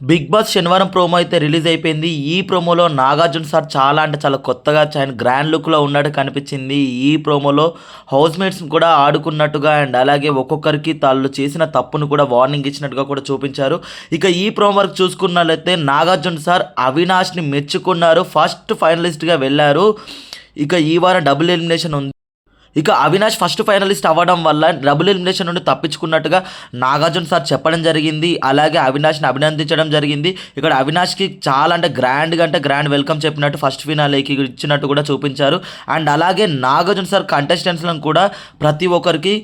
Big boss శనివారం promo అయితే release అయిపోయింది. ఈ ప్రోమోలో నాగార్జున సార్ చాలా అంటే చాలా కొత్తగా ఆయన గ్రాండ్ లుక్లో ఉన్నట్టు కనిపించింది. ఈ ప్రోమోలో హౌస్ మేట్స్ కూడా ఆడుకున్నట్టుగా అండ్ అలాగే ఒక్కొక్కరికి తాళ్ళు చేసిన తప్పును కూడా వార్నింగ్ ఇచ్చినట్టుగా కూడా చూపించారు. ఇక ఈ ప్రోమో వరకు చూసుకున్నట్లయితే నాగార్జున సార్ అవినాష్ని మెచ్చుకున్నారు. ఫస్ట్ ఫైనలిస్ట్గా వెళ్ళారు. ఇక ఈ వారం డబుల్ ఎలిమినేషన్ ఉంది. ఇక అవినాష్ ఫస్ట్ ఫైనలిస్ట్ అవ్వడం వల్ల డబుల్ ఎలిమినేషన్ నుండి తప్పించుకున్నట్టుగా నాగార్జున సార్ చెప్పడం జరిగింది. అలాగే అవినాష్ని అభినందించడం జరిగింది. ఇక్కడ అవినాష్కి చాలా అంటే గ్రాండ్గా అంటే గ్రాండ్ వెల్కమ్ చెప్పినట్టు ఫస్ట్ ఫినాలేకి ఇచ్చినట్టు కూడా చూపించారు. అండ్ అలాగే నాగార్జున సార్ కంటెస్టెంట్స్లను కూడా ప్రతి ఒక్కరికి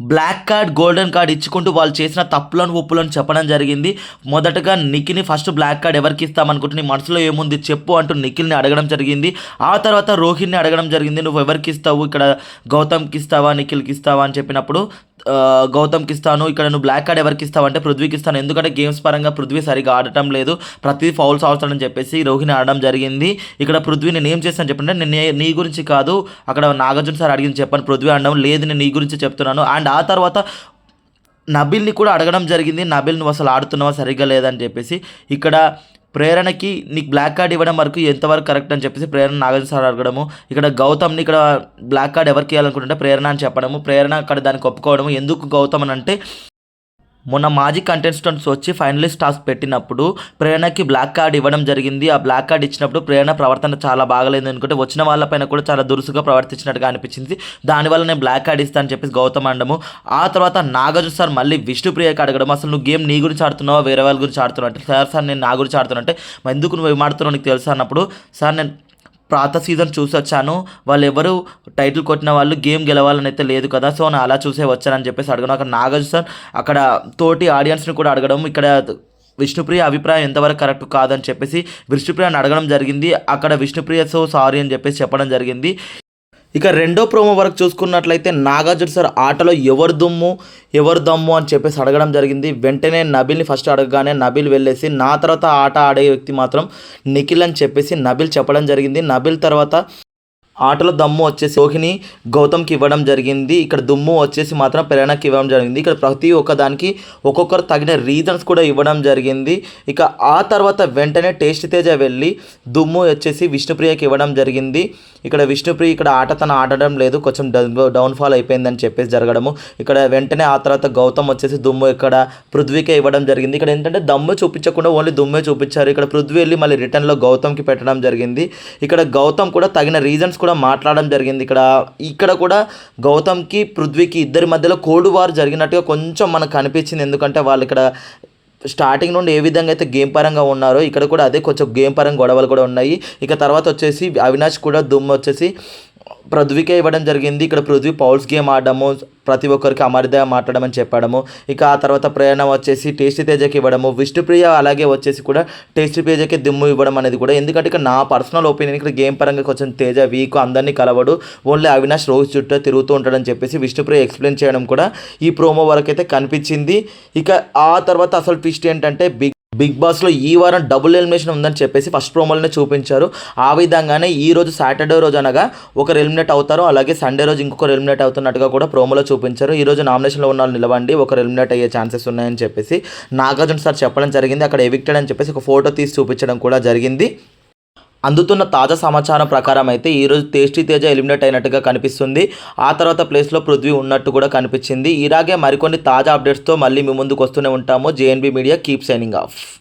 బ్లాక్ కార్డ్ గోల్డెన్ కార్డ్ ఇచ్చుకుంటూ వాళ్ళు చేసిన తప్పులను ఒప్పులను చెప్పడం జరిగింది. మొదటగా నిఖిల్ని ఫస్ట్ బ్లాక్ కార్డ్ ఎవరికి ఇస్తామనుకుంటే నీ మనసులో ఏముంది చెప్పు అంటూ నిఖిల్ని అడగడం జరిగింది. ఆ తర్వాత రోహిణ్ని అడగడం జరిగింది. నువ్వు ఎవరికి ఇస్తావు? ఇక్కడ గౌతమ్కి ఇస్తావా? నిఖిల్కి ఇస్తావా? అని చెప్పినప్పుడు గౌతమ్కి ఇస్తాను. ఇక్కడ నువ్వు బ్లాక్ కార్డ్ ఎవరికి ఇస్తావు అంటే పృథ్వీకి ఇస్తాను. ఎందుకంటే గేమ్స్ పరంగా పృథ్వీ సరిగా ఆడటం లేదు. ప్రతి ఫౌల్స్ అవుతాడని చెప్పేసి రోహిణి ఆడడం జరిగింది. ఇక్కడ పృథ్వీ నేను ఏం చేస్తాను చెప్పంటే నేను నీ గురించి కాదు అక్కడ నాగార్జున సార్ అడిగింది చెప్పాను పృథ్వీ ఆడడం లేదు. నేను నీ గురించి చెప్తున్నాను. అండ్ ఆ తర్వాత నబిల్ని కూడా అడగడం జరిగింది. నబిల్ నువ్వు అసలు ఆడుతున్నావా? సరిగ్గా లేదని చెప్పేసి ఇక్కడ ప్రేరణకి నీకు బ్లాక్ కార్డ్ ఇవ్వడం వరకు ఎంతవరకు కరెక్ట్ అని చెప్పేసి ప్రేరణ నాగార్జున సార్ అడగడము. ఇక్కడ గౌతమ్ని ఇక్కడ బ్లాక్ కార్డ్ ఎవరికి ఇవ్వాలనుకుంటుంటే ప్రేరణ అని చెప్పడము. ప్రేరణ అక్కడ దానికి ఒప్పుకోవడము. ఎందుకు గౌతమ్ అని అంటే మొన్న మాజీ కంటెస్టెంట్స్ వచ్చి ఫైనలిస్ట్ టాస్క్ పెట్టినప్పుడు ప్రేరణకి బ్లాక్ కార్డ్ ఇవ్వడం జరిగింది. ఆ బ్లాక్ కార్డ్ ఇచ్చినప్పుడు ప్రేరణ ప్రవర్తన చాలా బాగలేదు ఎందుకంటే వచ్చిన వాళ్ళపైన కూడా చాలా దురుసుగా ప్రవర్తించినట్టుగా అనిపించింది. దానివల్ల నేను బ్లాక్ కార్డ్ ఇస్తాను అని చెప్పేసి గౌతమ్ అండము ఆ తర్వాత నాగార్జున సార్ మళ్ళీ విష్ణుప్రియకి అడగడం అసలు నువ్వు గేమ్ నీ గురించి ఆడుతున్నావా? వేరే వాళ్ళ గురించి ఆడుతున్నావు? అంటే సార్ సార్ నేను నా గురించి ఆడుతున్నా. అంటే ఎందుకు నువ్వు ఏమాడుతున్నావు నీకు తెలుసా? అన్నప్పుడు సార్ నేను పాత సీజన్ చూసి వచ్చాను వాళ్ళు ఎవరు టైటిల్ కొట్టిన వాళ్ళు గేమ్ గెలవాలని అయితే లేదు కదా సో నేను అలా చూసే వచ్చానని చెప్పేసి అడగడం అక్కడ నాగార్జున సార్ అక్కడ తోటి ఆడియన్స్ని కూడా అడగడం ఇక్కడ విష్ణుప్రియ అభిప్రాయం ఎంతవరకు కరెక్ట్ కాదని చెప్పేసి విష్ణుప్రియని అడగడం జరిగింది. అక్కడ విష్ణుప్రియ సో సారీ అని చెప్పేసి చెప్పడం జరిగింది. ఇక రెండో ప్రోమో వరకు చూసుకున్నట్లయితే నాగార్జున సార్ ఆటలో ఎవరు దుమ్ము ఎవరు దమ్ము అని చెప్పేసి అడగడం జరిగింది. వెంటనే నబిల్ని ఫస్ట్ అడగగానే నబిల్ వెళ్ళేసి నా తర్వాత ఆట ఆడే వ్యక్తి మాత్రం నిఖిల్ అని చెప్పేసి నబిల్ చెప్పడం జరిగింది. నబిల్ తర్వాత ఆటలో దమ్ము వచ్చేసి రోహిణి గౌతమ్కి ఇవ్వడం జరిగింది. ఇక్కడ దుమ్ము వచ్చేసి మాత్రం ప్రేరణకి ఇవ్వడం జరిగింది. ఇక్కడ ప్రతి ఒక్క దానికి ఒక్కొక్కరు తగిన రీజన్స్ కూడా ఇవ్వడం జరిగింది. ఇక ఆ తర్వాత వెంటనే టేస్ట్ తేజ వెళ్ళి దుమ్ము వచ్చేసి విష్ణుప్రియకి ఇవ్వడం జరిగింది. ఇక్కడ విష్ణుప్రియ ఇక్కడ ఆట తను ఆడడం లేదు. కొంచెం డౌన్ఫాల్ అయిపోయిందని చెప్పేసి జరగడము. ఇక్కడ వెంటనే ఆ తర్వాత గౌతమ్ వచ్చేసి దుమ్ము ఇక్కడ పృథ్వీకే ఇవ్వడం జరిగింది. ఇక్కడ ఏంటంటే దమ్ము చూపించకుండా ఓన్లీ దుమ్మే చూపించారు. ఇక్కడ పృథ్వీ వెళ్ళి మళ్ళీ రిటర్న్లో గౌతమ్కి పెట్టడం జరిగింది. ఇక్కడ గౌతమ్ కూడా తగిన రీజన్స్ కూడా మాట్లాడడం జరిగింది. ఇక్కడ ఇక్కడ కూడా గౌతమ్కి పృథ్వీకి ఇద్దరి మధ్యలో కోల్డ్ వార్ జరిగినట్టుగా కొంచెం మనకు కనిపించింది ఎందుకంటే వాళ్ళు ఇక్కడ స్టార్టింగ్ నుండి ఏ విధంగా అయితే గేమ్ పరంగా ఉన్నారో ఇక్కడ కూడా అదే కొంచెం గేమ్ పరంగా గొడవలు కూడా ఉన్నాయి. ఇక తర్వాత వచ్చేసి అవినాష్ కూడా దుమ్ము వచ్చేసి పృథ్వీకే ఇవ్వడం జరిగింది. ఇక్కడ పృథ్వీ పౌల్స్ గేమ్ ఆడడము ప్రతి ఒక్కరికి అమరిదగా మాట్లాడమని చెప్పడము. ఇక ఆ తర్వాత ప్రయాణం వచ్చేసి టేస్టీ తేజకి ఇవ్వడము. విష్ణుప్రియ అలాగే వచ్చేసి కూడా టేస్టీ తేజకి దిమ్ము ఇవ్వడం అనేది కూడా. ఎందుకంటే ఇక్కడ నా పర్సనల్ ఒపీనియన్ ఇక్కడ గేమ్ పరంగా కొంచెం తేజ వీక్ అందరినీ కలవడు. ఓన్లీ అవినాష్ రోజు చుట్టూ తిరుగుతూ ఉంటాడని చెప్పేసి విష్ణుప్రియ ఎక్స్ప్లెయిన్ చేయడం కూడా ఈ ప్రోమో వరకు అయితే కనిపించింది. ఇక ఆ తర్వాత అసలు ట్విస్ట్ ఏంటంటే బిగ్ బిగ్ బాస్లో ఈ వారం డబుల్ ఎలిమినేషన్ ఉందని చెప్పేసి ఫస్ట్ ప్రోమోలోనే చూపించారు. ఆ విధంగానే ఈ రోజు సాటర్డే రోజు అనగా ఒకరు ఎలిమినేట్ అవుతారు. అలాగే సండే రోజు ఇంకొకరు ఎలిమినేట్ అవుతున్నట్టుగా కూడా ప్రోమోలో చూపించారు. ఈ రోజు నామినేషన్లో ఉన్న వాళ్ళు నిలవండి. ఒకరు ఎలిమినేట్ అయ్యే ఛాన్సెస్ ఉన్నాయని చెప్పేసి నాగార్జున సార్ చెప్పడం జరిగింది. అక్కడ ఎవిక్టెడ్ అని చెప్పేసి ఒక ఫోటో తీసి చూపించడం కూడా జరిగింది. అందుతున్న తాజా సమాచారం ప్రకారం అయితే ఈరోజు టేస్టీ తేజ ఎలిమినేట్ అయినట్టుగా కనిపిస్తుంది. ఆ తర్వాత ప్లేస్లో పృథ్వీ ఉన్నట్టు కూడా కనిపించింది. ఇలాగే మరికొన్ని తాజా అప్డేట్స్తో మళ్ళీ మీ ముందుకు వస్తూనే ఉంటాము. JNB media keep signing off.